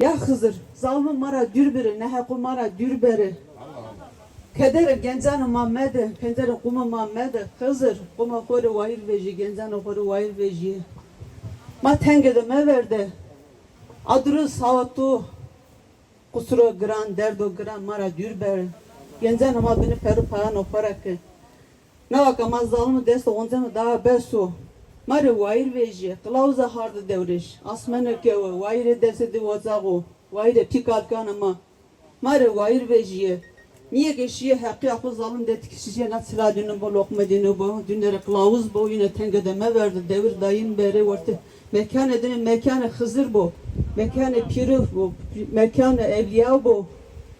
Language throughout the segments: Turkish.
Ya Hızır, zalmı mara dürberi, neheku mara dürberi. Kederi gencanı Muhammed'i, pencere kuma Muhammed'i, Hızır, kuma kore vahir veji, gencanı kore vahir veji. Ma tengede me verdi. Adru savatu, kusuro gran, derdo gran, mara dürberi. Gencanı ma beni peru payan oparakı. Ne vaka ma zalmı desto, onca daha besu. Mare vahir veji, kılavuza hardı devriş. Asmenı kewe, vahire dese de vazago, vahire tikat kanama. Mare vahir vejiye. Niye geçiyor hakkı yapı zalim dedi kişiye ne silah dünü bu lokma dünü bu dünlere kılavuz bu yine tengedeme verdi devir dayın beri orta mekan edini mekanı hızır bu mekanı piri bu mekanı evliya bu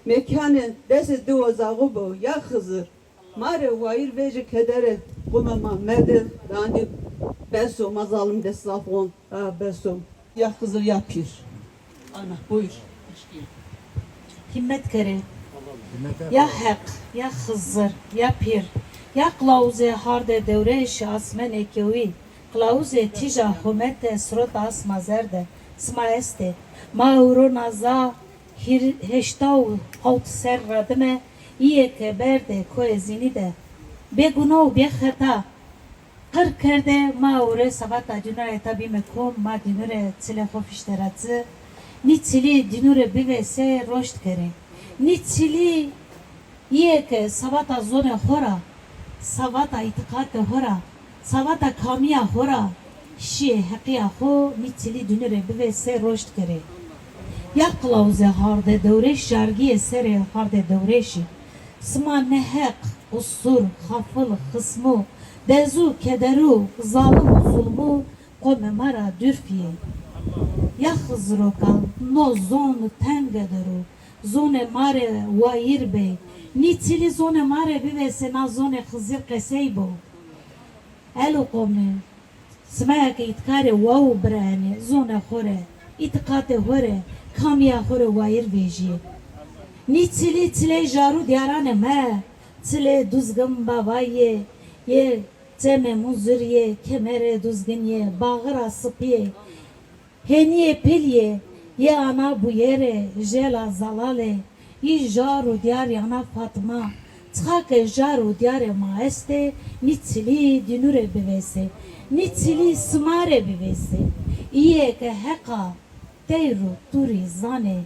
mekanı desi duvazağı bu ya hızır mare vayir vece kedere kuma Muhammed'e yani beso mazalim de safon beso ya hızır ya pir. Ana buyur. Himmet kere. Ya hak ya hızır ya pir. Ya kılavuze harde devreş asmen ekevi kılavuze tija humette srot asma zerde smaeste mauro naza hir heştav haut ser radme iye ke berde koezini de. Begunav be khata Qır kerde ma ure sabata dünere tabi me kom ma dünere tsile hofişteratı ni tsili dünere bivese roşt kere ni tsili iye ke sabata zone hora sabata itikate hora sabata kamiya hora şi hakiya ho ni tsili dünere bivese roşt kere ya kılavuze harde devreş jargiye sere harde devreşi Sma nehek, usur, hafıl, hısmu, dezu, kederu, zalim, zulmu, kome mara dürfiye. Ya hızro kal, no zon tengederu, zone mare vair bey, nitili zone mare bivese na zone hızir keseybo. Elo kome, smayak itkare vav brane, zone hore, itikate hore, kamya hore vair vejiye. Ni çili çile jaru diyarane me çile duzgın babaye ye ceme muzur ye kemere duzgın ye bağır asıp ye. Heniye pil ye? Ana bu yere jela zalale yi jaru diyar yana Fatma. Tsake jaru diyare maeste ni çili dinure bivese. Ni çili smare bivese. İye ke heka teyru turi zane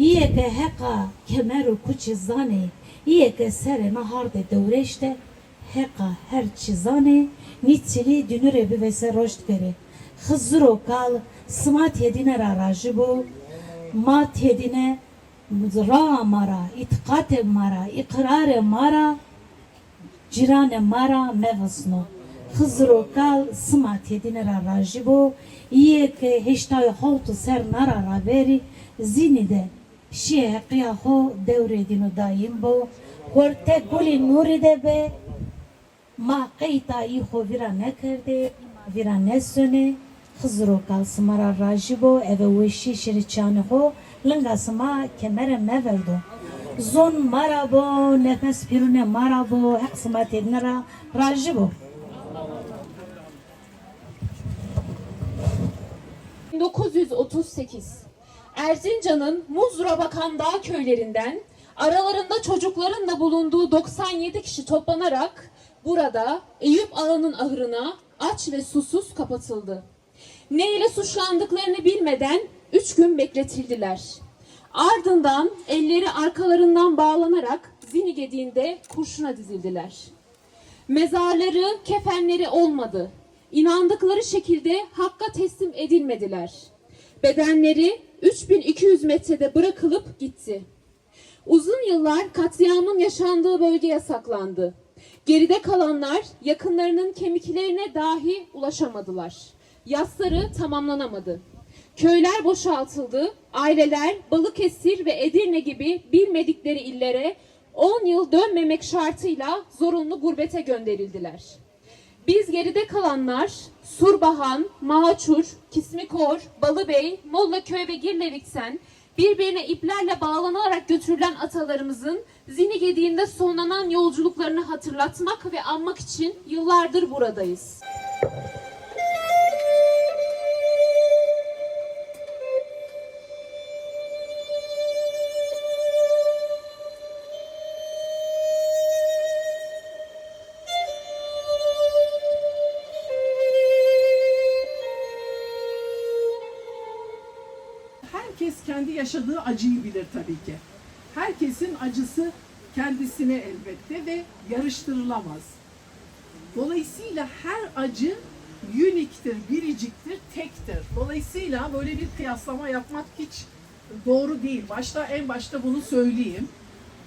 Iye ke heka kemeru kuçi zane, iye ke sere nahar de devreşte, heka her çizane, niçili dünüre bi ve seroşt kere. Hızro kal, smat yedine rarajı bu, mat yedine ra mara, itikate mara, ikrare mara, cirane mara mevasno. Hızro kal, smat yedine rarajı bu, iye ke heştay havtu ser narara veri, zini de şiye qiyaho devre dinu daim bo korte guli nuri de be ma qeyta iho vira ne kerde vira ne söne Hızro kal smara rajibo eve weşi şiri çane ho lınga sma kemere me verdo zon marabo nefes pirune marabo hak sma tednara rajibo 1938 Erzincan'ın Muzra Bakan Dağ köylerinden aralarında çocukların da bulunduğu 97 kişi toplanarak burada Eyüp Ağa'nın ahırına aç ve susuz kapatıldı. Ne ile suçlandıklarını bilmeden 3 gün bekletildiler. Ardından elleri arkalarından bağlanarak Zinigediğinde kurşuna dizildiler. Mezarları, kefenleri olmadı. İnandıkları şekilde Hakk'a teslim edilmediler. Bedenleri 3200 metrede bırakılıp gitti. Uzun yıllar katliamın yaşandığı bölge yasaklandı. Geride kalanlar yakınlarının kemiklerine dahi ulaşamadılar. Yasları tamamlanamadı. Köyler boşaltıldı, aileler Balıkesir ve Edirne gibi bilmedikleri illere 10 yıl dönmemek şartıyla zorunlu gurbete gönderildiler. Biz geride kalanlar Surbahan, Mahaçur, Kismikor, Balıbey, Mollaköy ve Girleviksen birbirine iplerle bağlanarak götürülen atalarımızın Zinigediğinde sonlanan yolculuklarını hatırlatmak ve anmak için yıllardır buradayız. Yaşadığı acıyı bilir tabii ki. Herkesin acısı kendisine elbette ve yarıştırılamaz. Dolayısıyla her acı uniktir, biriciktir, tektir. Dolayısıyla böyle bir kıyaslama yapmak hiç doğru değil. Başta en başta bunu söyleyeyim.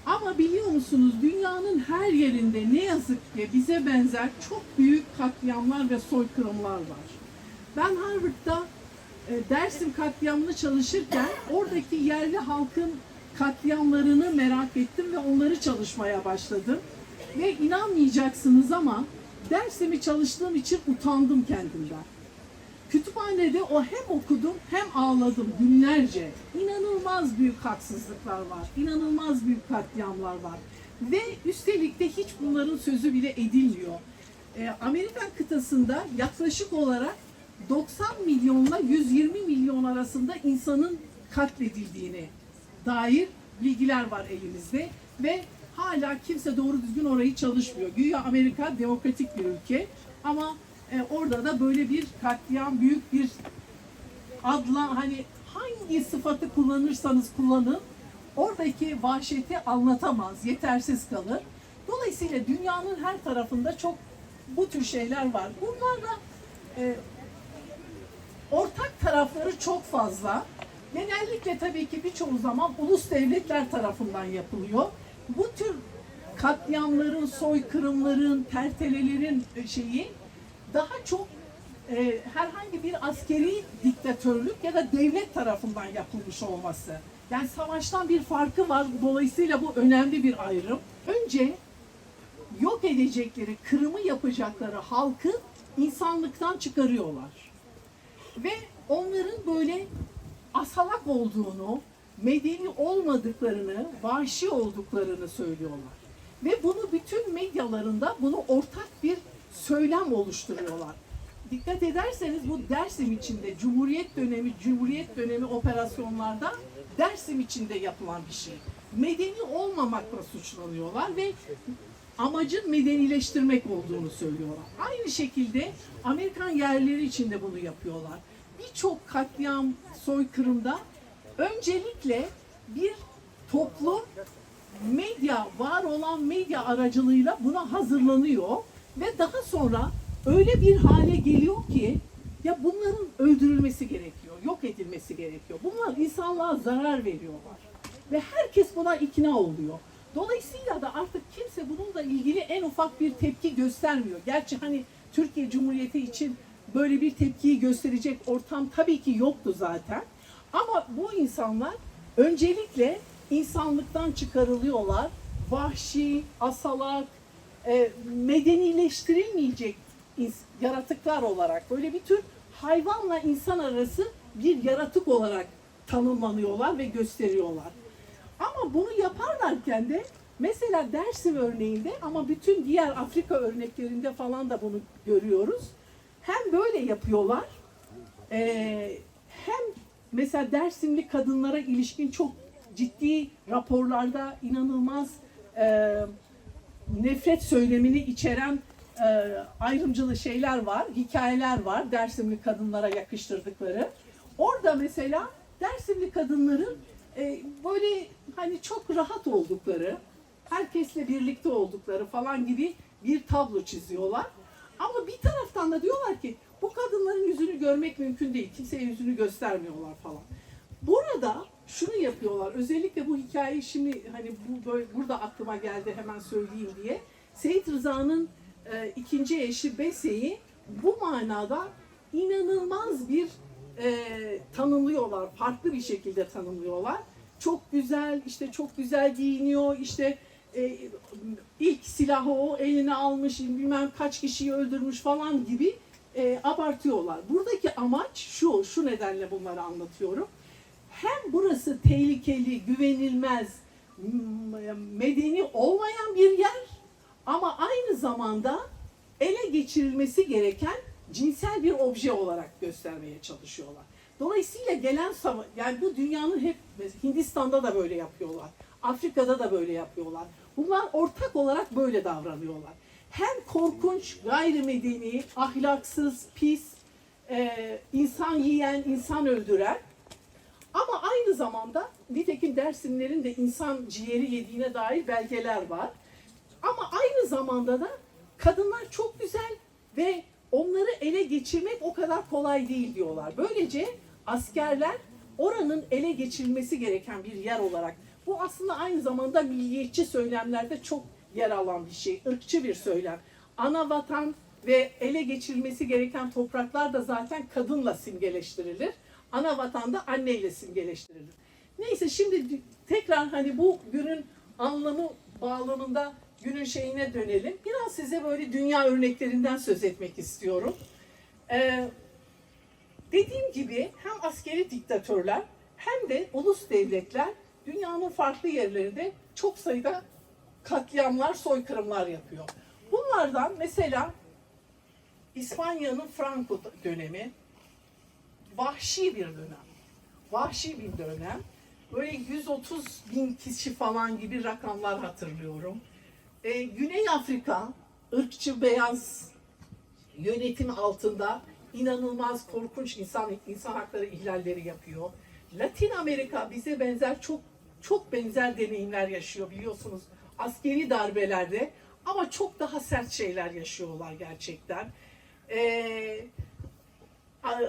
Ama biliyor musunuz dünyanın her yerinde ne yazık ki bize benzer çok büyük katliamlar ve soykırımlar var. Ben Harvard'da Dersim katliamını çalışırken oradaki yerli halkın katliamlarını merak ettim ve onları çalışmaya başladım. Ve inanmayacaksınız ama dersimi çalıştığım için utandım kendimden. Kütüphanede o hem okudum hem ağladım günlerce. İnanılmaz büyük haksızlıklar var, inanılmaz büyük katliamlar var. Ve üstelik de hiç bunların sözü bile edilmiyor. Ee, Amerikan kıtasında yaklaşık olarak 90 milyonla 120 milyon arasında insanın katledildiğine dair bilgiler var elimizde ve hala kimse doğru düzgün orayı çalışmıyor. Güya Amerika demokratik bir ülke ama e, orada da böyle bir katliam büyük bir adla hani hangi sıfatı kullanırsanız kullanın oradaki vahşeti anlatamaz, yetersiz kalır. Dolayısıyla dünyanın her tarafında çok bu tür şeyler var. Bunlarla e, ortak tarafları çok fazla. Genellikle tabii ki birçoğu zaman ulus devletler tarafından yapılıyor. Bu tür katliamların, soykırımların, pertelelerin e, şeyi daha çok e, herhangi bir askeri diktatörlük ya da devlet tarafından yapılmış olması. Yani savaştan bir farkı var. Dolayısıyla bu önemli bir ayrım. Önce yok edecekleri, kırımı yapacakları halkı insanlıktan çıkarıyorlar. Ve onların böyle asalak olduğunu, medeni olmadıklarını, vahşi olduklarını söylüyorlar. Ve bunu bütün medyalarında bunu ortak bir söylem oluşturuyorlar. Dikkat ederseniz bu Dersim içinde Cumhuriyet dönemi, Cumhuriyet dönemi operasyonlarda Dersim içinde yapılan bir şey. Medeni olmamakla suçlanıyorlar ve amacın medenileştirmek olduğunu söylüyorlar. Aynı şekilde Amerikan yerleri için de bunu yapıyorlar. Birçok katliam, soykırımda öncelikle bir toplum medya, var olan medya aracılığıyla buna hazırlanıyor ve daha sonra öyle bir hale geliyor ki ya bunların öldürülmesi gerekiyor, yok edilmesi gerekiyor. Bunlar insanlığa zarar veriyorlar ve herkes buna ikna oluyor. Dolayısıyla da artık kimse bununla ilgili en ufak bir tepki göstermiyor. Gerçi hani Türkiye Cumhuriyeti için böyle bir tepkiyi gösterecek ortam tabii ki yoktu zaten. Ama bu insanlar öncelikle insanlıktan çıkarılıyorlar. Vahşi, asalak, e, medenileştirilmeyecek yaratıklar olarak böyle bir tür hayvanla insan arası bir yaratık olarak tanımlanıyorlar ve gösteriyorlar. Ama bunu yaparlarken de mesela Dersim örneğinde ama bütün diğer Afrika örneklerinde falan da bunu görüyoruz. Hem böyle yapıyorlar ee, hem mesela Dersimli kadınlara ilişkin çok ciddi raporlarda inanılmaz e, nefret söylemini içeren e, ayrımcılı şeyler var, hikayeler var Dersimli kadınlara yakıştırdıkları. Orada mesela Dersimli kadınların e, böyle hani çok rahat oldukları, herkesle birlikte oldukları falan gibi bir tablo çiziyorlar. Ama bir taraftan da diyorlar ki bu kadınların yüzünü görmek mümkün değil. Kimseye yüzünü göstermiyorlar falan. Burada şunu yapıyorlar. Özellikle bu hikayeyi şimdi hani bu böyle, burada aklıma geldi hemen söyleyeyim diye. Seyit Rıza'nın e, ikinci eşi Bese'yi bu manada inanılmaz bir e, tanımlıyorlar. Farklı bir şekilde tanımlıyorlar. Çok güzel, işte çok güzel giyiniyor, işte e, ilk silahı o eline almış, bilmem kaç kişiyi öldürmüş falan gibi e, abartıyorlar. Buradaki amaç şu, şu nedenle bunları anlatıyorum. Hem burası tehlikeli, güvenilmez, medeni olmayan bir yer ama aynı zamanda ele geçirilmesi gereken cinsel bir obje olarak göstermeye çalışıyorlar. Dolayısıyla gelen savaş, yani bu dünyanın hep Hindistan'da da böyle yapıyorlar. Afrika'da da böyle yapıyorlar. Bunlar ortak olarak böyle davranıyorlar. Hem korkunç, gayrimedeni, ahlaksız, pis, e, insan yiyen, insan öldüren Ama aynı zamanda nitekim Dersimlerin de insan ciğeri yediğine dair belgeler var. Ama aynı zamanda da kadınlar çok güzel ve onları ele geçirmek o kadar kolay değil diyorlar. Böylece askerler oranın ele geçirilmesi gereken bir yer olarak bu aslında aynı zamanda milliyetçi söylemlerde çok yer alan bir şey, ırkçı bir söylem. Ana vatan ve ele geçirilmesi gereken topraklar da zaten kadınla simgeleştirilir. Ana vatan da anneyle simgeleştirilir. Neyse şimdi tekrar hani bu günün anlamı bağlamında günün şeyine dönelim. Biraz size böyle dünya örneklerinden söz etmek istiyorum. Ee, dediğim gibi hem askeri diktatörler hem de ulus devletler dünyanın farklı yerlerinde çok sayıda katliamlar, soykırımlar yapıyor. Bunlardan mesela İspanya'nın Franco dönemi vahşi bir dönem. Vahşi bir dönem. Böyle 130 bin kişi falan gibi rakamlar hatırlıyorum. Ee, Güney Afrika ırkçı beyaz yönetim altında inanılmaz korkunç insan insan hakları ihlalleri yapıyor. Latin Amerika bize benzer çok çok benzer deneyimler yaşıyor biliyorsunuz askeri darbelerde ama çok daha sert şeyler yaşıyorlar gerçekten. Ee,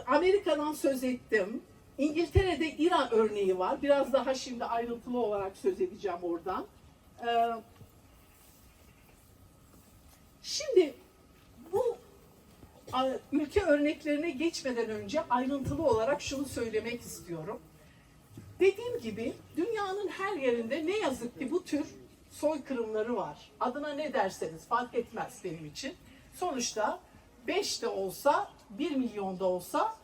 Amerika'dan söz ettim. İngiltere'de İran örneği var. Biraz daha şimdi ayrıntılı olarak söz edeceğim oradan. Ee, şimdi bu a- ülke örneklerine geçmeden önce ayrıntılı olarak şunu söylemek istiyorum. Dediğim gibi dünyanın her yerinde ne yazık ki bu tür soykırımları var. Adına ne derseniz fark etmez benim için. Sonuçta 5 de olsa 1 milyon da olsa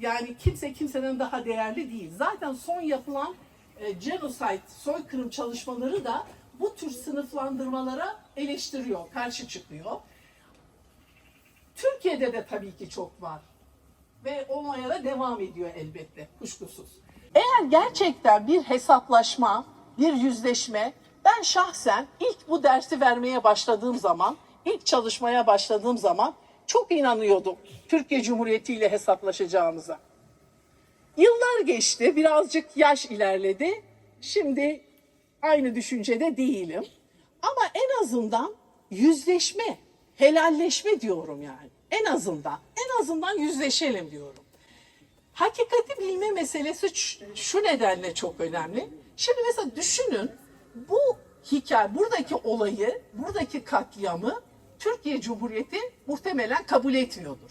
yani kimse kimseden daha değerli değil. Zaten son yapılan e, genocide, soykırım çalışmaları da bu tür sınıflandırmalara eleştiriyor, karşı çıkıyor. Türkiye'de de tabii ki çok var ve olmaya da devam ediyor elbette kuşkusuz. Eğer gerçekten bir hesaplaşma, bir yüzleşme, ben şahsen ilk bu dersi vermeye başladığım zaman, ilk çalışmaya başladığım zaman çok inanıyordum Türkiye Cumhuriyeti ile hesaplaşacağımıza. Yıllar geçti, birazcık yaş ilerledi. Şimdi aynı düşüncede değilim. Ama en azından yüzleşme, helalleşme diyorum yani. En azından, en azından yüzleşelim diyorum. Hakikati bilme meselesi şu nedenle çok önemli. Şimdi mesela düşünün bu hikaye, buradaki olayı, buradaki katliamı Türkiye Cumhuriyeti muhtemelen kabul etmiyordur.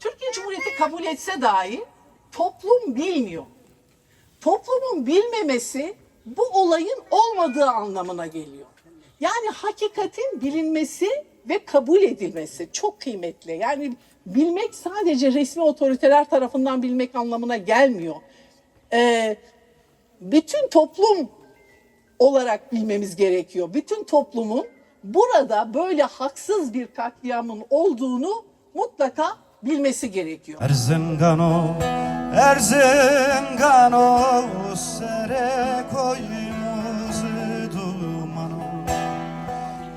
Türkiye Cumhuriyeti kabul etse dahi toplum bilmiyor. Toplumun bilmemesi bu olayın olmadığı anlamına geliyor. Yani hakikatin bilinmesi ve kabul edilmesi çok kıymetli. Yani bilmek sadece resmi otoriteler tarafından bilmek anlamına gelmiyor. Ee, bütün toplum olarak bilmemiz gerekiyor. Bütün toplumun burada böyle haksız bir katliamın olduğunu mutlaka bilmesi gerekiyor. Erzengano, Erzengano, sere koymuz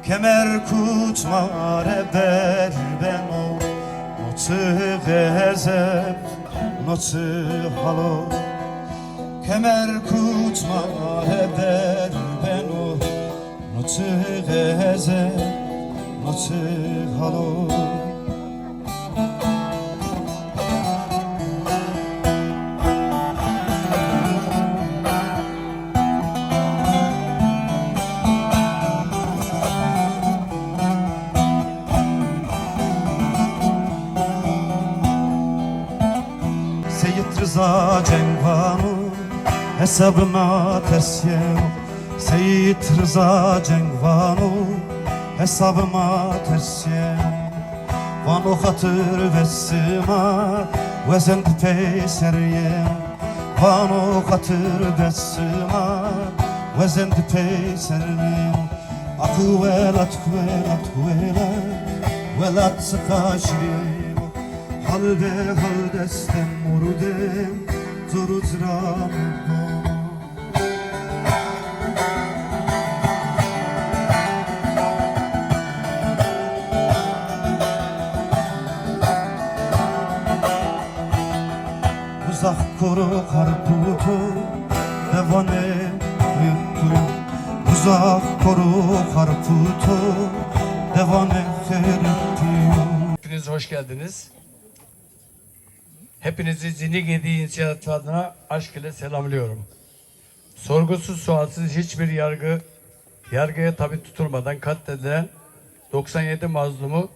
Kemer kutmare ber beno, noçı gezep, noçı halo. Kemer kutmare ber beno, noçı gezep, noçı halo. Hesabıma ters yer Seyit Rıza Cengvanu hesabıma ters yer Vanu hatır vesima vezen peyser yer Vanu hatır vesima vezen peyser yer Akı velat velat velat velat sıkaşir Halde haldestem murudem Turuzram Uzak kuru harputu Devane kuyutu Uzak kuru harputu Devane kuyutu Hepiniz hoş geldiniz. Hepinizi Zini Gedi İnisiyatifi adına aşk ile selamlıyorum. Sorgusuz sualsiz hiçbir yargı, yargıya tabi tutulmadan katledilen 97 mazlumu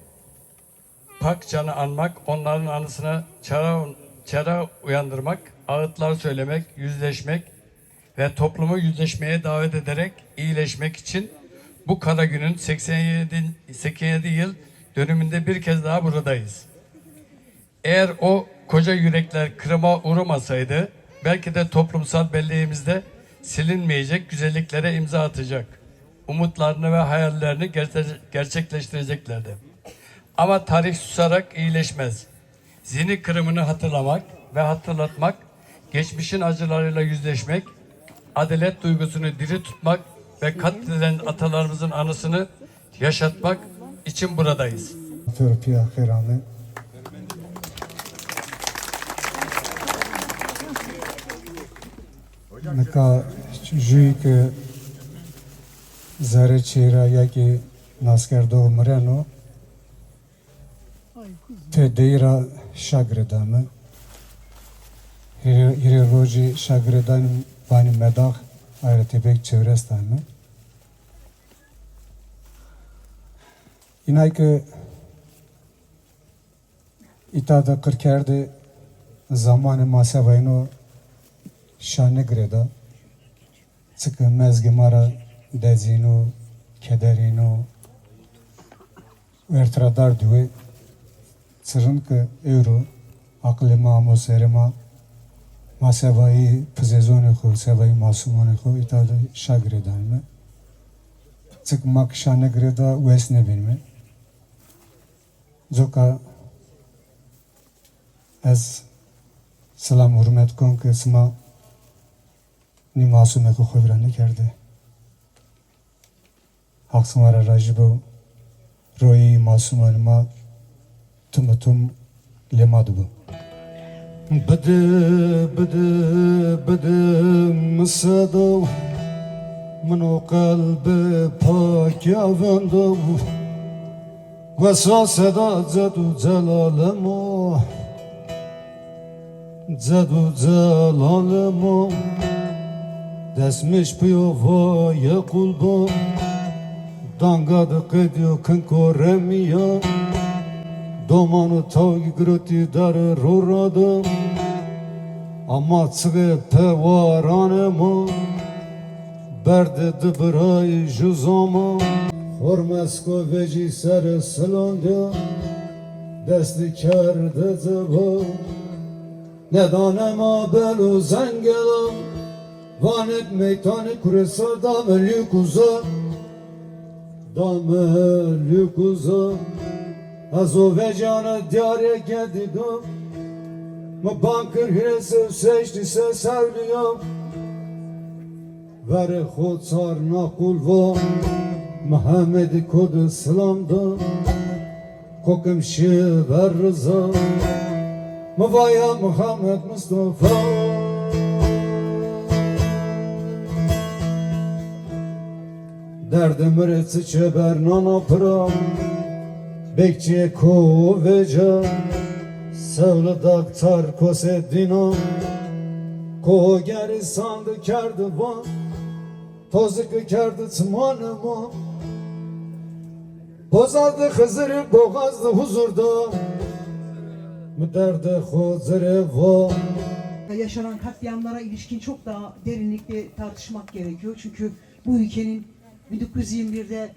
pak canı anmak, onların anısına çara, çara uyandırmak, ağıtlar söylemek, yüzleşmek ve toplumu yüzleşmeye davet ederek iyileşmek için bu kara günün 87, 87 yıl dönümünde bir kez daha buradayız. Eğer o koca yürekler kırıma uğramasaydı belki de toplumsal belleğimizde silinmeyecek güzelliklere imza atacak. Umutlarını ve hayallerini gerçe- gerçekleştireceklerdi. Ama tarih susarak iyileşmez. Zini kırımını hatırlamak ve hatırlatmak, geçmişin acılarıyla yüzleşmek, adalet duygusunu diri tutmak ve katledilen atalarımızın anısını yaşatmak için buradayız. Törpüya xêranê Nika jûyî ki zerê çêra yekê naskerdo mireno pêdeyra şagirda me Hirê rojê şagirdan banî medax ayretêbek çewresta me İnay ki İtada kırkerde zamanı masavayno şanı greda. Sıkı mezgi mara dezino kederino vertradar duve ki euro aklı ma serema masavayı pizezonu xo sevayı masumonu xo İtada şagredan me sık mak şanı greda vesne bilme Zoka ez selam hürmet kon ki sma ni masume ko xwebra nekerde. Haksımara rajibo royi masumanıma tüm tüm lemadı bu. Bıdı bıdı bıdı mısıdı Mano kalbi pak yavandı Vesa seda zedu celalemo Zedu celalemo Desmiş piyovaya kulbo Dangadı kediyo kınko remiya Domanı tavgi groti darı roradım Ama çıgı pevaranemo Berde dıbırayı juzama. Hormesko veci ser sılonda Desti kerde zıbı Nedanema belu zengelam Vanet meytani kuresa dameli kuza Dameli kuza Az o vecanı diyare gedidim Ma bankır hiresi seçti se sevliyam Vere خود سار نقول و محمد کد اسلام دا کوکم شی بر رضا موایا محمد مصطفی دردم رسی چه بر نانا Bekçe koveca Sağlı daktar kose dino Ko geri sandı kerdi va Tozuk kerdi tımanı ma Bozardı hızırı boğazdı huzurda. Müderdi huzırı va Yaşanan katliamlara ilişkin çok daha derinlikli tartışmak gerekiyor. Çünkü bu ülkenin 1921'de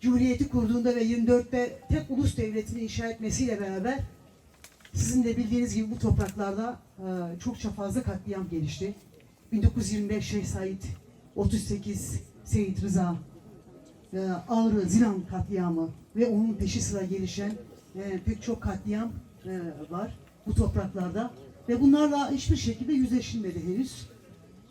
Cumhuriyeti kurduğunda ve 24'te tek ulus devletini inşa etmesiyle beraber sizin de bildiğiniz gibi bu topraklarda e, çokça fazla katliam gelişti. 1925 Şeyh Said, 38 Seyit Rıza, e, Ağrı, Zilan katliamı ve onun peşi sıra gelişen e, pek çok katliam e, var bu topraklarda. Ve bunlarla hiçbir şekilde yüzleşilmedi henüz.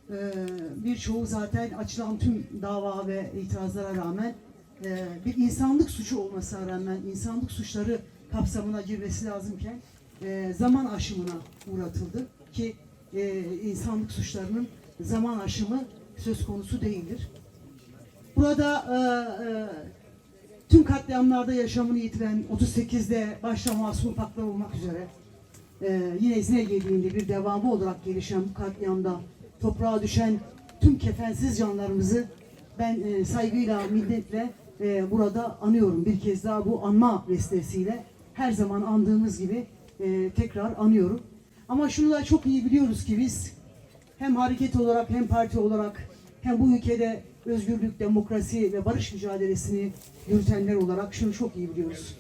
E, birçoğu zaten açılan tüm dava ve itirazlara rağmen e, bir insanlık suçu olmasına rağmen insanlık suçları kapsamına girmesi lazımken e, zaman aşımına uğratıldı. ki e, insanlık suçlarının zaman aşımı söz konusu değildir. Burada e, tüm katliamlarda yaşamını yitiren 38'de başta Masum Paklar olmak üzere yine izne geldiğinde bir devamı olarak gelişen bu katliamda toprağa düşen tüm kefensiz canlarımızı ben saygıyla, minnetle e, burada anıyorum. Bir kez daha bu anma vesilesiyle her zaman andığımız gibi e, tekrar anıyorum. Ama şunu da çok iyi biliyoruz ki biz hem hareket olarak hem parti olarak hem bu ülkede özgürlük, demokrasi ve barış mücadelesini yürütenler olarak şunu çok iyi biliyoruz.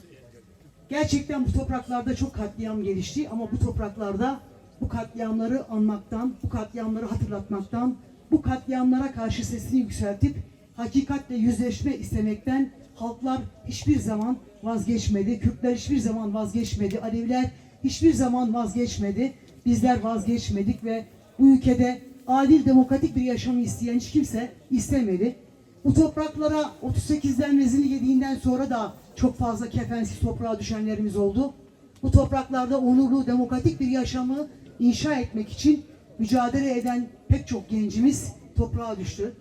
Gerçekten bu topraklarda çok katliam gelişti ama bu topraklarda bu katliamları anmaktan, bu katliamları hatırlatmaktan, bu katliamlara karşı sesini yükseltip hakikatle yüzleşme istemekten halklar hiçbir zaman vazgeçmedi. Kürtler hiçbir zaman vazgeçmedi. Aleviler hiçbir zaman vazgeçmedi. Bizler vazgeçmedik ve bu ülkede adil demokratik bir yaşamı isteyen hiç kimse istemedi. Bu topraklara 38'den vezini yediğinden sonra da çok fazla kefensiz toprağa düşenlerimiz oldu. Bu topraklarda onurlu, demokratik bir yaşamı inşa etmek için mücadele eden pek çok gencimiz toprağa düştü.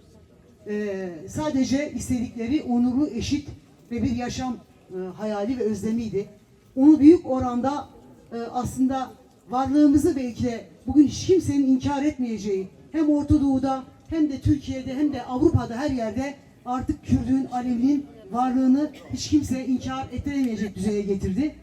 Ee, sadece istedikleri onurlu, eşit ve bir yaşam e, hayali ve özlemiydi. Onu büyük oranda e, aslında varlığımızı belki de bugün hiç kimsenin inkar etmeyeceği hem Orta Doğu'da hem de Türkiye'de hem de Avrupa'da her yerde artık Kürt'ün, Alevinin varlığını hiç kimse inkar ettiremeyecek düzeye getirdi.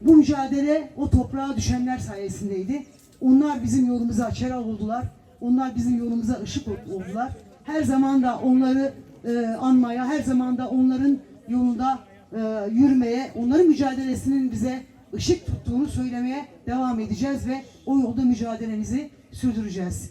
Bu mücadele o toprağa düşenler sayesindeydi. Onlar bizim yolumuza çıra oldular. Onlar bizim yolumuza ışık oldular. Her zaman da onları e, anmaya, her zaman da onların yolunda e, yürümeye, onların mücadelesinin bize ışık tuttuğunu söylemeye devam edeceğiz ve o yolda mücadelemizi sürdüreceğiz.